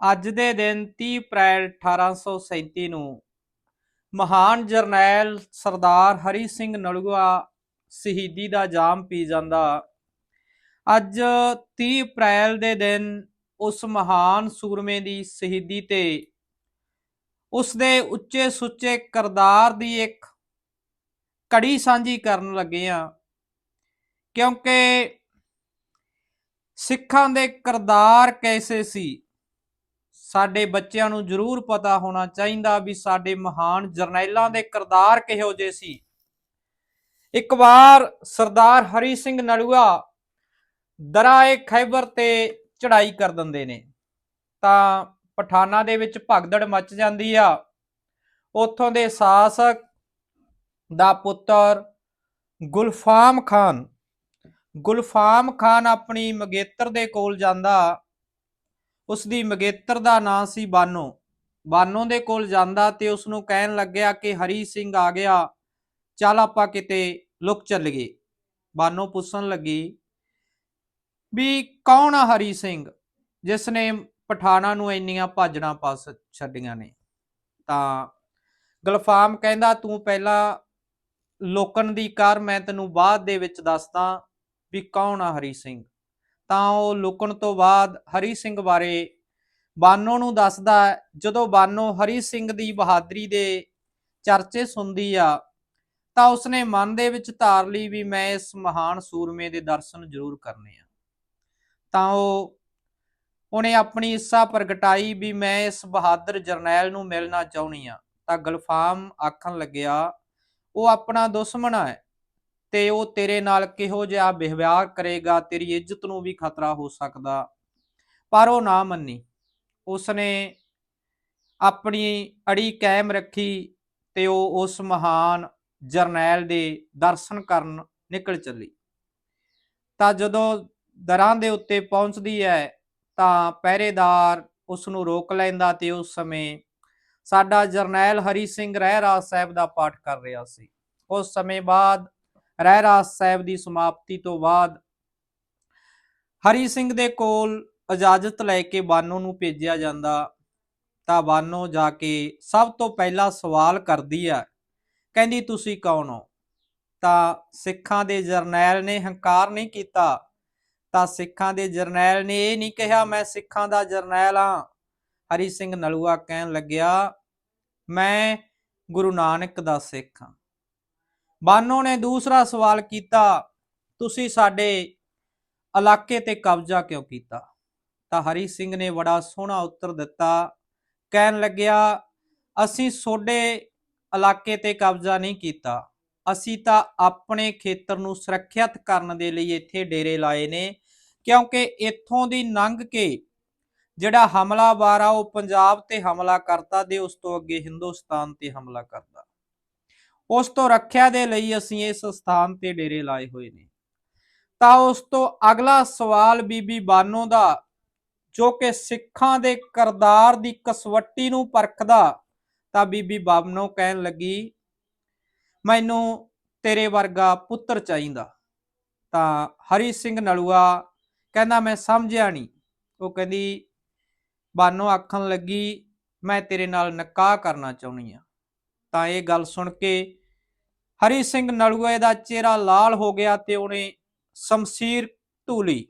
ਅੱਜ ਦੇ ਦਿਨ 30 ਅਪ੍ਰੈਲ 1837 ਨੂੰ ਮਹਾਨ ਜਰਨੈਲ ਸਰਦਾਰ ਹਰੀ ਸਿੰਘ ਨਲੂਆ ਸ਼ਹੀਦੀ ਦਾ ਜਾਮ ਪੀ ਜਾਂਦਾ। ਅੱਜ 30 ਅਪ੍ਰੈਲ ਦੇ ਦਿਨ ਉਸ ਮਹਾਨ ਸੂਰਮੇ ਦੀ ਸ਼ਹੀਦੀ ਤੇ ਉਸ ਦੇ ਉੱਚੇ ਸੁੱਚੇ ਕਰਤਾਰ ਦੀ ਇੱਕ ਕੜੀ ਸਾਂਝੀ ਕਰਨ ਲੱਗੇ ਆ ਕਿਉਂਕਿ ਸਿੱਖਾਂ ਦੇ ਕਰਤਾਰ ਕੈਸੇ ਸੀ? ਸਾਡੇ ਬੱਚਿਆਂ ਨੂੰ ਜ਼ਰੂਰ ਪਤਾ ਹੋਣਾ ਚਾਹੀਦਾ ਵੀ ਸਾਡੇ ਮਹਾਨ ਜਰਨੈਲਾਂ ਦੇ ਕਿਰਦਾਰ ਕਿਹੋ ਜਿਹੇ ਸੀ। ਇੱਕ ਵਾਰ ਸਰਦਾਰ ਹਰੀ ਸਿੰਘ ਨਲੂਆ ਦਰਾਏ ਖੈਬਰ ਤੇ ਚੜਾਈ ਕਰ ਦਿੰਦੇ ਨੇ, ਤਾਂ ਪਠਾਨਾਂ ਦੇ ਵਿੱਚ ਭਗਦੜ ਮਚ ਜਾਂਦੀ ਆ। ਉੱਥੋਂ ਦੇ ਸ਼ਾਸਕ ਦਾ ਪੁੱਤਰ ਗੁਲਫਾਮ ਖਾਨ ਗੁਲਫਾਮ ਖਾਨ ਆਪਣੀ ਮਗੇਤਰ ਦੇ ਕੋਲ ਜਾਂਦਾ। ਉਸ ਦੀ ਮਗੇਤਰ ਦਾ ਨਾਂ ਸੀ ਬਾਨੋ। ਬਾਨੋ ਦੇ ਕੋਲ ਜਾਂਦਾ ਤੇ ਉਸ ਨੂੰ ਕਹਿਣ ਲੱਗਿਆ ਕਿ ਹਰੀ ਸਿੰਘ ਆ ਗਿਆ, ਚੱਲ ਆਪਾਂ ਕਿਤੇ ਲੁਕ ਚੱਲੀਏ। ਬਾਨੋ ਪੁੱਛਣ ਲੱਗੀ ਵੀ ਕੌਣ ਆ ਹਰੀ ਸਿੰਘ? ਜਿਸ ਨੇ ਪਠਾਣਾ ਨੂੰ ਇੰਨੀਆਂ ਭਾਜਣਾ ਪਾਸ ਛੱਡੀਆਂ ਨੇ। ਤਾਂ ਗਲਫਾਮ ਕਹਿੰਦਾ, ਤੂੰ ਪਹਿਲਾਂ ਲੋਕਣ ਦੀ ਕਰ, ਮੈਂ ਤੈਨੂੰ ਬਾਅਦ ਦੇ ਵਿੱਚ ਦੱਸਦਾ ਵੀ ਕੌਣ ਆ ਹਰੀ ਸਿੰਘ? ਤਾਂ ਉਹ ਲੁਕਣ ਤੋਂ ਬਾਅਦ ਹਰੀ ਸਿੰਘ ਬਾਰੇ ਬਾਨੋ ਨੂੰ ਦੱਸਦਾ ਜਦੋਂ ਬਾਨੋ ਹਰੀ ਸਿੰਘ ਦੀ ਬਹਾਦਰੀ ਦੇ ਚਰਚੇ ਸੁਣਦੀ ਆ, ਤਾਂ ਉਸਨੇ ਮਨ ਦੇ ਵਿੱਚ ਧਾਰ ਲਈ ਵੀ ਮੈਂ ਇਸ ਮਹਾਨ ਸੂਰਮੇ ਦੇ ਦਰਸ਼ਨ ਜ਼ਰੂਰ ਕਰਨੇ ਆ। ਤਾਂ ਉਹ, ਉਹਨੇ ਆਪਣੀ ਇੱਛਾ ਪ੍ਰਗਟਾਈ ਵੀ ਮੈਂ ਇਸ ਬਹਾਦਰ ਜਰਨੈਲ ਨੂੰ ਮਿਲਣਾ ਚਾਹੁੰਨੀ ਆ, ਤਾਂ ਗਲਫਾਮ ਆਖਣ ਲੱਗਿਆ, ਉਹ ਆਪਣਾ ਦੁਸ਼ਮਣ ਹੈ। ਤੇ ਉਹ ਤੇਰੇ ਨਾਲ ਕਿਹੋ ਜਿਹਾ ਵਿਵਹਾਰ ਕਰੇਗਾ, ਤੇਰੀ ਇੱਜ਼ਤ ਨੂੰ ਵੀ ਖਤਰਾ ਹੋ ਸਕਦਾ। ਪਰ ਉਹ ਨਾ ਮੰਨੀ। ਉਸਨੇ ਆਪਣੀ ਅੜੀ ਕਾਇਮ ਰੱਖੀ ਤੇ ਉਹ ਉਸ ਮਹਾਨ ਜਰਨੈਲ ਦੇ ਦਰਸ਼ਨ ਕਰਨ ਨਿਕਲ ਚੱਲੀ। ਤਾਂ ਜਦੋਂ ਦਰਾਂ ਦੇ ਉੱਤੇ ਪਹੁੰਚਦੀ ਹੈ, ਤਾਂ ਪਹਿਰੇਦਾਰ ਉਸ ਨੂੰ ਰੋਕ ਲੈਂਦਾ ਤੇ ਉਸ ਸਮੇਂ ਸਾਡਾ ਜਰਨੈਲ ਹਰੀ ਸਿੰਘ ਰਹਿਰਾ ਸਾਹਿਬ ਦਾ ਪਾਠ ਕਰ ਰਿਹਾ ਸੀ। ਉਸ ਸਮੇਂ ਬਾਅਦ ਰਹਿ ਰਹਿਰਾਸ ਸਾਹਿਬ ਦੀ ਸਮਾਪਤੀ ਤੋਂ ਬਾਅਦ ਹਰੀ ਸਿੰਘ ਦੇ ਕੋਲ ਇਜਾਜ਼ਤ ਲੈ ਕੇ ਬਾਨੋ ਨੂੰ ਭੇਜਿਆ ਜਾਂਦਾ ਤਾਂ ਬਾਨੋ ਜਾ ਕੇ ਸਭ ਤੋਂ ਪਹਿਲਾ ਸਵਾਲ ਕਰਦੀ ਆ, ਕਹਿੰਦੀ, ਤੁਸੀਂ ਕੌਣ ਹੋ? ਤਾਂ ਸਿੱਖਾਂ ਦੇ ਜਰਨੈਲ ਨੇ ਹੰਕਾਰ ਨਹੀਂ ਕੀਤਾ। ਤਾਂ ਸਿੱਖਾਂ ਦੇ ਜਰਨੈਲ ਨੇ ਇਹ ਨਹੀਂ ਕਿਹਾ, ਮੈਂ ਸਿੱਖਾਂ ਦਾ ਜਰਨੈਲ ਹਾਂ। ਹਰੀ ਸਿੰਘ ਨਲੂਆ ਕਹਿਣ ਲੱਗਿਆ, ਮੈਂ ਗੁਰੂ ਨਾਨਕ ਦਾ ਸਿੱਖ ਹਾਂ। ਬਾਨੋ ਨੇ ਦੂਸਰਾ ਸਵਾਲ ਕੀਤਾ, ਤੁਸੀਂ ਸਾਡੇ ਇਲਾਕੇ ਤੇ ਕਬਜ਼ਾ ਕਿਉਂ ਕੀਤਾ? ਤਾਂ ਹਰੀ ਸਿੰਘ ਨੇ ਬੜਾ ਸੋਹਣਾ ਉੱਤਰ ਦਿੱਤਾ, ਕਹਿਣ ਲੱਗਿਆ, ਅਸੀਂ ਤੁਹਾਡੇ ਇਲਾਕੇ ਤੇ ਕਬਜ਼ਾ ਨਹੀਂ ਕੀਤਾ। ਅਸੀਂ ਤਾਂ ਆਪਣੇ ਖੇਤਰ ਨੂੰ ਸੁਰੱਖਿਅਤ ਕਰਨ ਦੇ ਲਈ ਇੱਥੇ ਡੇਰੇ ਲਾਏ ਨੇ, ਕਿਉਂਕਿ ਇੱਥੋਂ ਦੀ ਲੰਘ ਕੇ ਜਿਹੜਾ ਹਮਲਾਵਰ ਆ, ਉਹ ਪੰਜਾਬ ਤੇ ਹਮਲਾ ਕਰਤਾ ਤੇ ਉਸ ਤੋਂ ਅੱਗੇ ਹਿੰਦੁਸਤਾਨ ਤੇ ਹਮਲਾ ਕਰਦਾ ਉਸ ਤੋਂ ਰੱਖਿਆ ਦੇ ਲਈ ਅਸੀਂ ਇਸ ਸਥਾਨ ਤੇ ਡੇਰੇ ਲਾਏ ਹੋਏ ਨੇ। ਤਾਂ ਉਸ ਤੋਂ ਅਗਲਾ ਸਵਾਲ ਬੀਬੀ ਬਾਨੋ ਦਾ, ਜੋ ਕਿ ਸਿੱਖਾਂ ਦੇ ਕਰਤਾਰ ਦੀ ਕਸਵੱਟੀ ਨੂੰ ਪਰਖਦਾ, ਤਾਂ ਬੀਬੀ ਬਾਬਨੋ ਕਹਿਣ ਲੱਗੀ, ਮੈਨੂੰ ਤੇਰੇ ਵਰਗਾ ਪੁੱਤਰ ਚਾਹੀਦਾ। ਤਾਂ ਹਰੀ ਸਿੰਘ ਨਲੂਆ ਕਹਿੰਦਾ, ਮੈਂ ਸਮਝਿਆ ਨਹੀਂ। ਉਹ ਕਹਿੰਦੀ, ਬਾਨੋ ਆਖਣ ਲੱਗੀ, ਮੈਂ ਤੇਰੇ ਨਾਲ ਨਿਕਾਹ ਕਰਨਾ ਚਾਹੁੰਦੀ ਆ ਤਾਂ ਇਹ ਗੱਲ ਸੁਣ ਕੇ ਹਰੀ ਸਿੰਘ ਨਲੂਏ ਦਾ ਚਿਹਰਾ ਲਾਲ ਹੋ ਗਿਆ ਤੇ ਉਹਨੇ ਸ਼ਮਸ਼ੀਰ ਧੂਲੀ,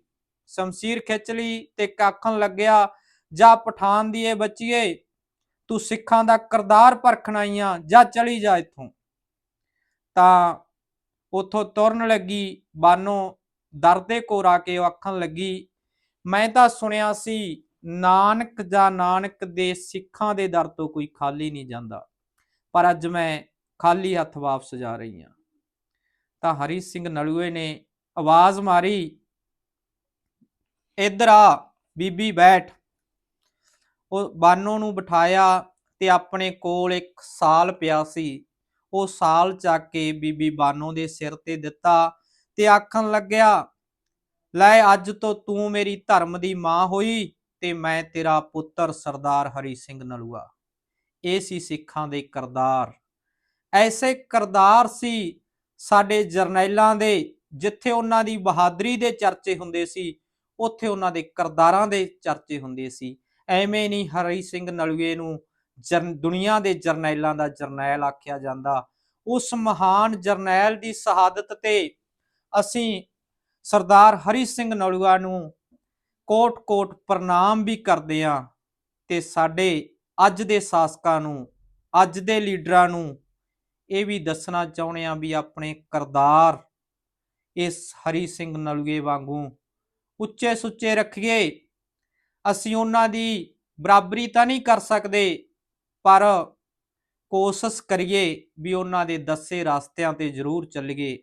ਸ਼ਮਸ਼ੀਰ ਖਿੱਚ ਲਈ ਤੇ ਕਾਖਣ ਲੱਗਿਆ, ਜਾ ਪਠਾਨ ਦੀ ਏ ਬੱਚੀਏ, ਤੂੰ ਸਿੱਖਾਂ ਦਾ ਕਰਦਾਰ ਪਰਖਣਾਈਆਂ ਜਾ ਚਲੀ ਜਾ ਇੱਥੋਂ। ਤਾਂ ਉਥੋਂ ਤੁਰਨ ਲੱਗੀ, ਬਾਨੋ ਦਰਦੇ ਕੋਰ ਆ ਕੇ ਉਹ ਆਖਣ ਲੱਗੀ, ਮੈਂ ਤਾਂ ਸੁਣਿਆ ਸੀ, ਨਾਨਕ ਜਾਂ ਨਾਨਕ ਦੇ ਸਿੱਖਾਂ ਦੇ ਦਰ ਤੋਂ ਕੋਈ ਖਾਲੀ ਨਹੀਂ ਜਾਂਦਾ, ਪਰ ਅੱਜ ਮੈਂ ਖਾਲੀ ਹੱਥ ਵਾਪਸ ਜਾ ਰਹੀ ਹਾਂ ਤਾਂ ਹਰੀ ਸਿੰਘ ਨਲੂਏ ਨੇ ਆਵਾਜ਼ ਮਾਰੀ, ਇੱਧਰ ਆ, ਬੀਬੀ ਬੈਠ। ਉਹ ਬਾਨੋ ਨੂੰ ਬਿਠਾਇਆ ਤੇ ਆਪਣੇ ਕੋਲ ਇੱਕ ਸਾਲ ਪਿਆ ਸੀ। ਉਹ ਸਾਲ ਚੱਕ ਕੇ ਬੀਬੀ ਬਾਨੋ ਦੇ ਸਿਰ ਤੇ ਦਿੱਤਾ ਤੇ ਆਖਣ ਲੱਗਿਆ, ਲੈ ਅੱਜ ਤੋਂ ਤੂੰ ਮੇਰੀ ਧਰਮ ਦੀ ਮਾਂ ਹੋਈ ਤੇ ਮੈਂ ਤੇਰਾ ਪੁੱਤਰ ਸਰਦਾਰ ਹਰੀ ਸਿੰਘ ਨਲੂਆ। ਇਹ ਸੀ ਸਿੱਖਾਂ ਦੇ ਕਰਦਾਰ। ਐਸੇ ਕਰਦਾਰ ਸੀ ਸਾਡੇ ਜਰਨੈਲਾਂ ਦੇ, ਜਿੱਥੇ ਉਹਨਾਂ ਦੀ ਬਹਾਦਰੀ ਦੇ ਚਰਚੇ ਹੁੰਦੇ ਸੀ, ਉੱਥੇ ਉਹਨਾਂ ਦੇ ਕਰਦਾਰਾਂ ਦੇ ਚਰਚੇ ਹੁੰਦੇ ਸੀ। ਐਵੇਂ ਨਹੀਂ ਹਰੀ ਸਿੰਘ ਨਲੂਏ ਨੂੰ ਜਰਨ ਦੁਨੀਆ ਦੇ ਜਰਨੈਲਾਂ ਦਾ ਜਰਨੈਲ ਆਖਿਆ ਜਾਂਦਾ। ਉਸ ਮਹਾਨ ਜਰਨੈਲ ਦੀ ਸ਼ਹਾਦਤ ਤੇ ਅਸੀਂ ਸਰਦਾਰ ਹਰੀ ਸਿੰਘ ਨਲੂਆ ਨੂੰ ਕੋਟ-ਕੋਟ ਪ੍ਰਣਾਮ ਵੀ ਕਰਦੇ ਹਾਂ ਤੇ ਸਾਡੇ ਅੱਜ ਦੇ ਸ਼ਾਸਕਾਂ ਨੂੰ, ਅੱਜ ਦੇ ਲੀਡਰਾਂ ਨੂੰ ਇਹ ਵੀ ਦੱਸਣਾ ਚਾਹੁੰਦੇ ਹਾਂ ਵੀ ਆਪਣੇ ਕਰਤਾਰ ਇਸ ਹਰੀ ਸਿੰਘ ਨਲੂਏ ਵਾਂਗੂ ਉੱਚੇ ਸੁੱਚੇ ਰੱਖੀਏ। ਅਸੀਂ ਉਹਨਾਂ ਦੀ ਬਰਾਬਰੀ ਤਾਂ ਨਹੀਂ ਕਰ ਸਕਦੇ, ਪਰ ਕੋਸ਼ਿਸ਼ ਕਰੀਏ ਵੀ ਉਹਨਾਂ ਦੇ ਦੱਸੇ ਰਸਤਿਆਂ ਤੇ ਜ਼ਰੂਰ ਚੱਲੀਏ,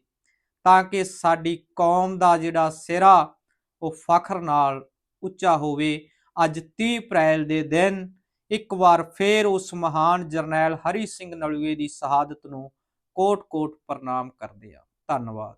ਤਾਂ ਕਿ ਸਾਡੀ ਕੌਮ ਦਾ ਜਿਹੜਾ ਸਿਰਾ ਉਹ ਫਖਰ ਨਾਲ ਉੱਚਾ ਹੋਵੇ। ਅੱਜ 30 ਅਪ੍ਰੈਲ ਦੇ ਦਿਨ ਇੱਕ ਵਾਰ ਫੇਰ ਉਸ ਮਹਾਨ ਜਰਨੈਲ ਹਰੀ ਸਿੰਘ ਨਲੂਏ ਦੀ ਸ਼ਹਾਦਤ ਨੂੰ ਕੋਟ-ਕੋਟ ਪ੍ਰਣਾਮ ਕਰਦੇ ਆ ਧੰਨਵਾਦ।